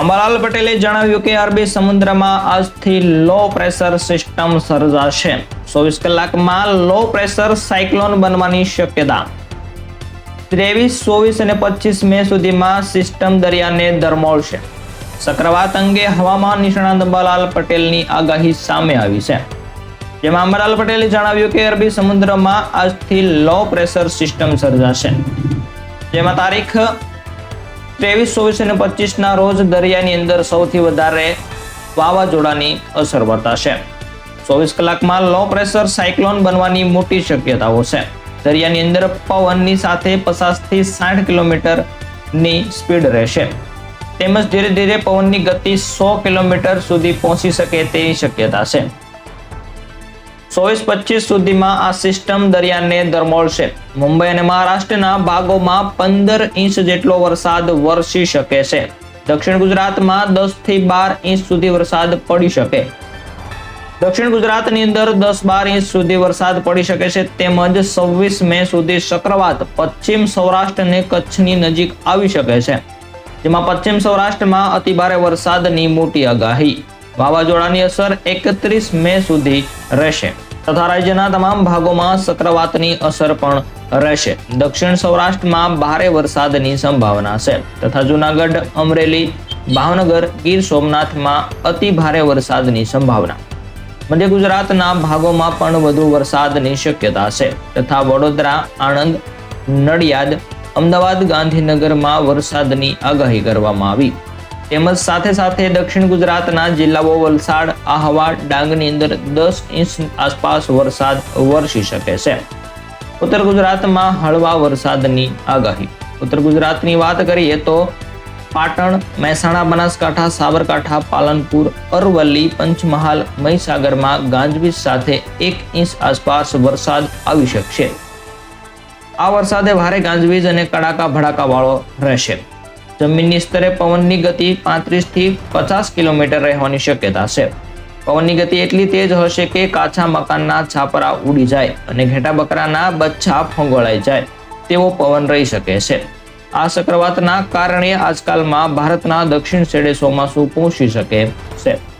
અંબાલાલ પટેલે જણાવ્યું કે અરબી સમુદ્રમાં આજથી લો પ્રેશર સિસ્ટમ સર્જાશે. ચોવીસ કલાકમાં લો પ્રેશર સાયક્લોન બનવાની શક્યતા. ત્રેવીસ, ચોવીસ અને પચીસ મે સુધીમાં સિસ્ટમ દરિયાને ધરમોળશે. ચક્રવાત અંગે હવામાન નિષ્ણાંત અંબાલાલ પટેલની આગાહી સામે આવી છે. જેમાં અંબાલાલ પટેલે જણાવ્યું કે અરબી સમુદ્રમાં આજથી લો પ્રેશર સિસ્ટમ સર્જાશે. જેમાં તારીખ ત્રેવીસ, ચોવીસ અને પચીસના રોજ દરિયાની અંદર સૌથી વધારે વાવાઝોડાની અસર વર્તાશે. ચોવીસ કલાકમાં લો પ્રેશર સાયક્લોન બનવાની મોટી શક્યતાઓ છે. દરિયાની અંદર પવનની સાથે પચાસથી સાઠ કિલોમીટરની સ્પીડ રહેશે. તેમજ ધીરે ધીરે પવનની ગતિ સો કિલોમીટર સુધી પહોંચી શકે તેવી શક્યતા છે. ચોવીસ પચીસ સુધીમાં આ સિસ્ટમ દરિયાને ધરમોળશે. મુંબઈ અને મહારાષ્ટ્રના ભાગોમાં પંદર ઇંચ જેટલો વરસાદ વરસી શકે છે. દક્ષિણ ગુજરાતમાં દસથી બાર ઇંચ સુધી વરસાદ પડી શકે. દક્ષિણ ગુજરાતની અંદર દસ બાર ઇંચ સુધી વરસાદ પડી શકે છે. તેમજ છવ્વીસ મે સુધી ચક્રવાત પશ્ચિમ સૌરાષ્ટ્ર અને કચ્છની નજીક આવી શકે છે. જેમાં પશ્ચિમ સૌરાષ્ટ્રમાં અતિભારે વરસાદની મોટી આગાહી. વાવાઝોડાની અસર એકત્રીસ મે સુધી રહેશે. તથા રાજ્યના તમામ ભાગોમાં ચક્રવાતની અસર પણ રહેશે. દક્ષિણ સૌરાષ્ટ્રમાં ભારે વરસાદની સંભાવના છે. તથા જુનાગઢ, અમરેલી, ભાવનગર, ગીર સોમનાથમાં અતિ ભારે વરસાદની સંભાવના. મધ્ય ગુજરાતના ભાગોમાં પણ વધુ વરસાદની શક્યતા છે. તથા વડોદરા, આણંદ, નડિયાદ, અમદાવાદ, ગાંધીનગરમાં વરસાદની આગાહી કરવામાં આવી. તેમજ સાથે સાથે દક્ષિણ ગુજરાતના જિલ્લાઓ વલસાડ, આહવા, ડાંગની અંદર દસ ઇંચ આસપાસ વરસાદ વરસી શકે છે. ઉત્તર ગુજરાતમાં હળવા વરસાદની આગાહી. ઉત્તર ગુજરાતની વાત કરીએ તો પાટણ, મહેસાણા, બનાસકાંઠા, સાબરકાંઠા, પાલનપુર, અરવલ્લી, પંચમહાલ, મહીસાગરમાં ગાંજવીજ સાથે એક ઇંચ આસપાસ વરસાદ આવી શકશે. આ વરસાદે ભારે ગાંજવીજ અને કડાકા ભડાકા વાળો રહેશે. જમીનની સ્તરે પવનની ગતિ પાંત્રીસથી પચાસ કિલોમીટર રહેવાની શક્યતા છે. પવનની ગતિ એટલી તેજ હશે કે કાચા મકાનના છાપરા ઉડી જાય અને ઘેટા બકરાના બચ્છા ફંગોળાઈ જાય. તેવો પવન રહી શકે છે. આ ચક્રવાતના કારણે આજકાલમાં ભારતના દક્ષિણ છેડે ચોમાસું પહોંચી શકે છે.